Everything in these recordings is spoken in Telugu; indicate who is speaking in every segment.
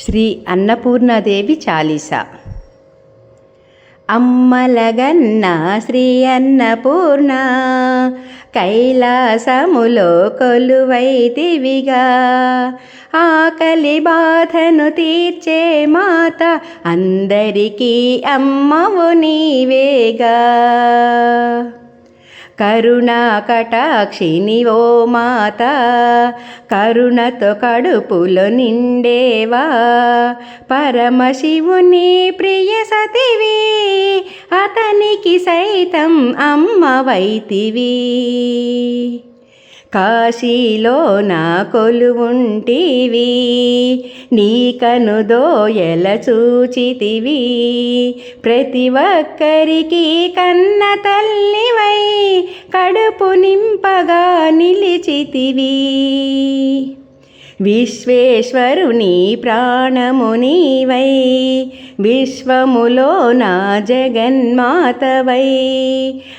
Speaker 1: శ్రీ అన్నపూర్ణాదేవి చాలీస. అమ్మలగన్న శ్రీ అన్నపూర్ణ కైలాసములో కొలువైతివిగా. ఆకలి బాధను తీర్చే మాత అందరికీ అమ్మవు నీవేగా. కరుణాకటాక్షిని ఓ మాత కరుణతో కడుపులో నిండేవా. పరమశివుని ప్రియ సతివి అతనికి సైతం అమ్మవైతివి కాశీలో నా కొలువుంటివి నీ కనుదోయల చూచితివి. ప్రతి ఒక్కరికి కన్న తల్లివై కడుపు నింపగా నిలిచితివి. విశ్వేశ్వరుని ప్రాణము నీవై విశ్వములో నా జగన్మాతవై.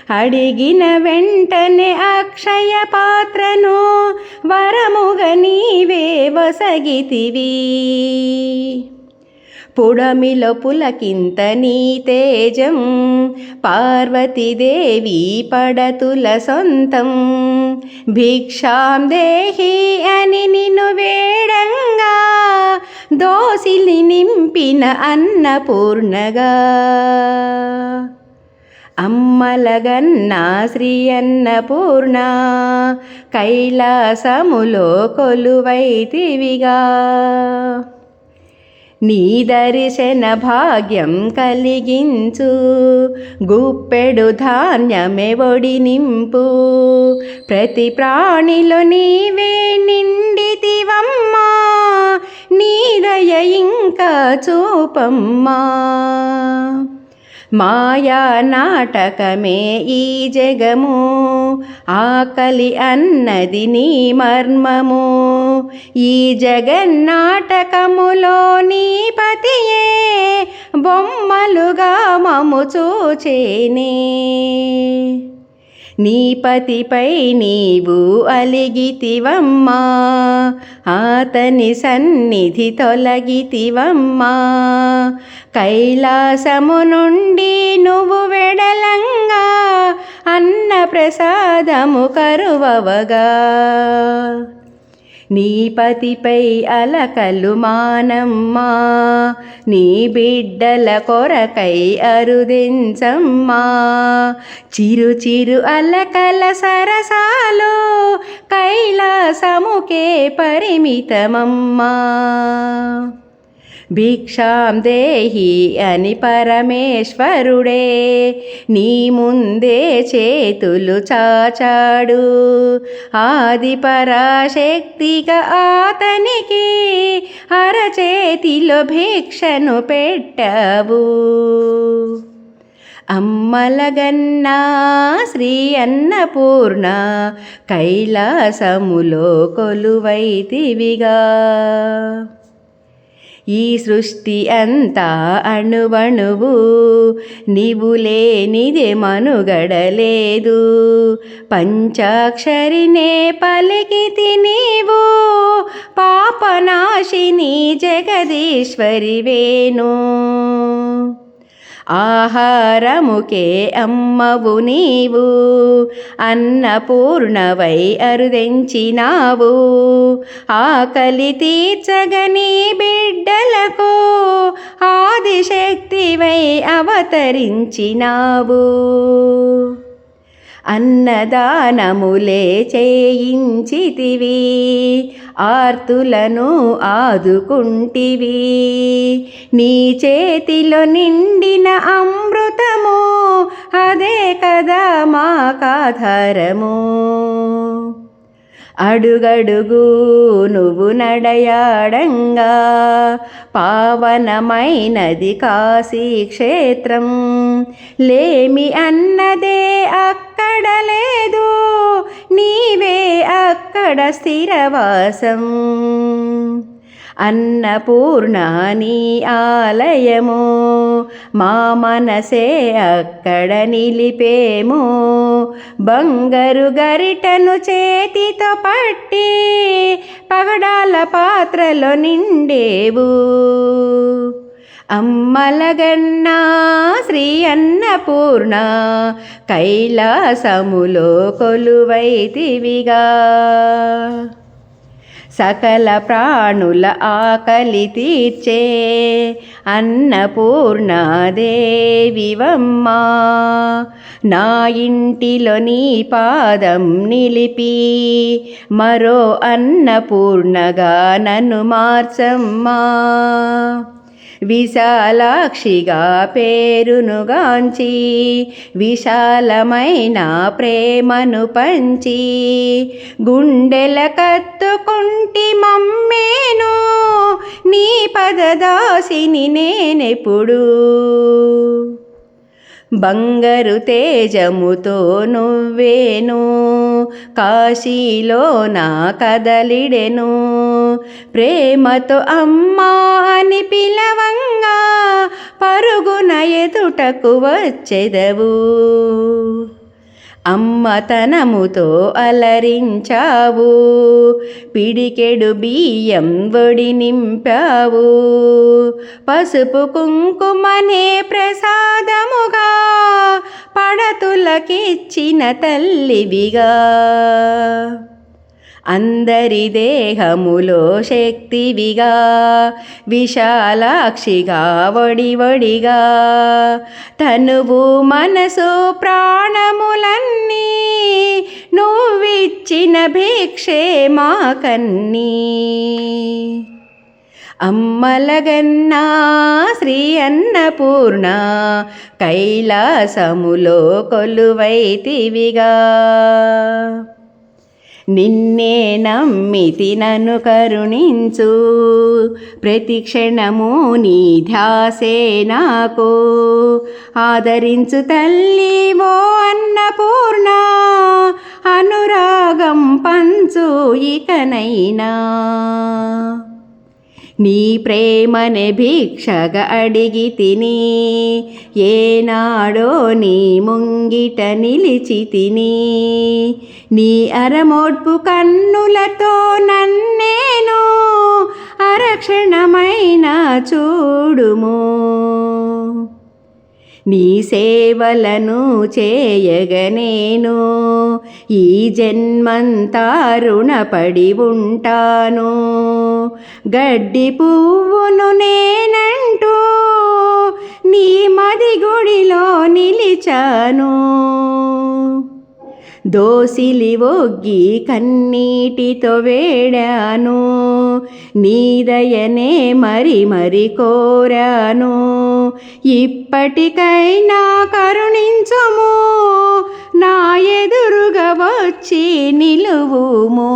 Speaker 1: అడిగిన వెంటనే అక్షయ పాత్రను వరముగ నీవే వసగితివి. పుడమిలో పులకింత నీ తేజం పార్వతీదేవి పడతుల సొంతం. భిక్షాం దేహి అని నిన్ను వేడంగా దోసిలి నింపిన అన్నపూర్ణగా. అమ్మలగన్న శ్రీ అన్నపూర్ణ కైలాసములో కొలువైతివిగా. నీ దర్శన భాగ్యం కలిగించు. గుప్పెడు ధాన్యమే ఒడి నింపు. ప్రతి ప్రాణిలో నీవే నిండితివమ్మా. నీ దయ ఇంకా చూపమ్మా. మాయా నాటకమే ఈ జగము. ఆకలి అన్నది నీ మర్మము. ఈ జగన్నాటకములో నీ పతియే బొమ్మలుగా మము చూచేనే. నీ పతిపై నీవు అలిగితివమ్మా. ఆతని సన్నిధి తొలగితివమ్మా. కైలాసము నుండి నువ్వు వెడలంగా అన్న ప్రసాదము కరువవగా. నీ పతిపై అలకలు మానమ్మా నీ బిడ్డల కొరకై అరుదించమ్మా. చిరు చిరు అలకల సరసాలో కైలాసముకే పరిమితమమ్మా. భిక్షాం దేహి అని పరమేశ్వరుడే నీ ముందే చేతులు చాచాడు. ఆది పరాశక్తిగా ఆతనికి అరచేతిలో భిక్షను పెట్టవు. అమ్మలగన్నా శ్రీ అన్నపూర్ణ కైలాసములో కొలువైతివిగా. ఈ సృష్టి అంతా అణువణువు. నీవు లేనిదే మనుగడలేదు. పంచాక్షరినే పలికితి నీవు. పాపనాశిని జగదీశ్వరి వేణు. ఆహారముకే అమ్మవు నీవు అన్నపూర్ణవై అరుదెంచినావు. ఆకలి తీర్చగని బిడ్డలకు ఆదిశక్తివై అవతరించినావు. అన్నదానములే చేయించితివి ఆర్తులను ఆదుకుంటివి. నీ చేతిలో నిండిన అమృతము అదే కదా మాకాధారము. అడుగడుగు నువ్వు నడయాడంగా. పావనమైనది కాశీ క్షేత్రం లేమి అన్నదే అక్కడ లేదు నీవే అక్కడ స్థిరవాసం. అన్నపూర్ణ నీ ఆలయము మా మనసే అక్కడ నిలిపేము. బంగారు గరిటను చేతితో పట్టి పగడాల పాత్రలో నిండేవు. అమ్మలగన్న శ్రీ అన్నపూర్ణ కైలాసములో కొలువైతివిగా. సకల ప్రాణుల ఆకలి తీర్చే అన్నపూర్ణాదేవివమ్మా. నా ఇంటిలో నీ పాదం నిలిపి మరో అన్నపూర్ణగా నన్ను మార్చమ్మా. విశాలాక్షిగా పేరునుగాంచి విశాలమైన ప్రేమను పంచి గుండెల కత్తుకుంటి మమ్మేను నీ పదదాసిని నేనెప్పుడు. బంగారు తేజముతో నువ్వేను కాశీలో నా కదలిడెను. ప్రేమతో అమ్మా అని పిలవంగా పరుగున ఎదుటకు వచ్చెదవు. అమ్మతనముతో అలరించావు. పిడికెడు బియ్యం వడి నింపావు. పసుపు కుంకుమనే ప్రసాదముగా పడతులకిచ్చిన తల్లివిగా. అందరి దేహములో శక్తివిగా విశాలాక్షిగా వడివడిగా తనువు మనసు ప్రాణములన్నీ నువ్విచ్చిన భిక్షే మాకన్నీ. అమ్మలగన్నా శ్రీ అన్నపూర్ణ కైలాసములో కొలువైతివిగా. నిన్నే నమ్మితి నన్ను కరుణించు. ప్రతి క్షణము నీ ధ్యాసే నాకు. ఆదరించు తల్లి ఓ అన్నపూర్ణ అనురాగం పంచు ఇకనైనా. నీ ప్రేమనే భిక్షగా అడిగి తిని ఏనాడో నీ ముంగిట నిలిచి తిని నీ అరమోడ్పు కన్నులతో నన్నేను అరక్షణమైన చూడుము. నీ సేవలను చేయగనేను ఈ జన్మంతా రుణపడి ఉంటాను. గడ్డి పువ్వును నేనంటూ నీ మది గుడిలో నిలిచాను. దోసిలి ఒగ్గి కన్నీటితో వేడాను. నీదయనే మరి మరి కోరాను. ఇప్పటికైనా కరుణించుము. నా ఎదురుగా వచ్చి నిలువుము.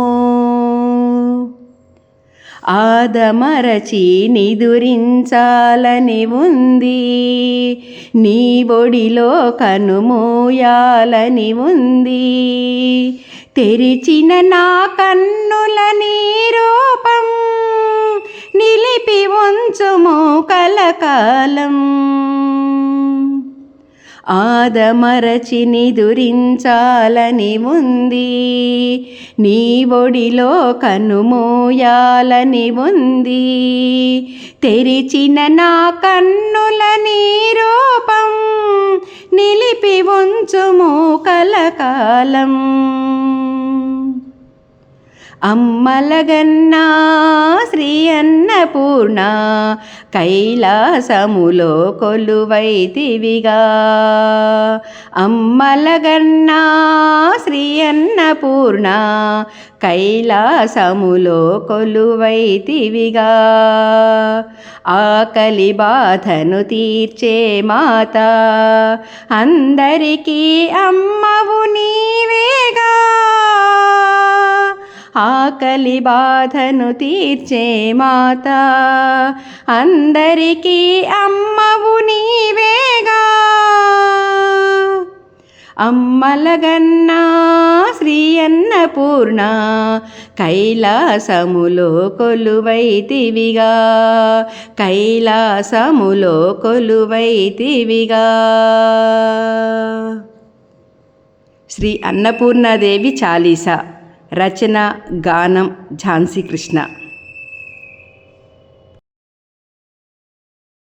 Speaker 1: ఆదమరచి నిదురించాలని ఉంది. నీ బొడిలో కనుమూయాలని ఉంది. తెరిచిన నా కన్నుల నీ రూపం నిలిపి ఉంచుము కలకాలం. ఆదమరచి నిదురించాలని ఉంది. నీ ఒడిలో కనుమోయాలని ఉంది. తెరిచిన నా కన్నుల నీ రూపం నిలిపి ఉంచుము కలకాలం. అమ్మలగన్నా శ్రీ అన్నపూర్ణ కైలాసములో కొలువైతివిగా. అమ్మలగన్నా శ్రీ అన్నపూర్ణ కైలాసములో కొలువైతివిగా. ఆకలి బాధను తీర్చే మాత అందరికీ అమ్మవు నీవేగా. ఆకలి బాధను తీర్చే మాత. అందరికీ అమ్మవు నీవేగా. అమ్మలగన్నా శ్రీ అన్నపూర్ణ కైలాసములో కొలువైతివిగా. కైలాసములో కొలువైతివిగా. శ్రీ అన్నపూర్ణాదేవి చాలీసా. రచన గానం ఝాన్సీ కృష్ణ.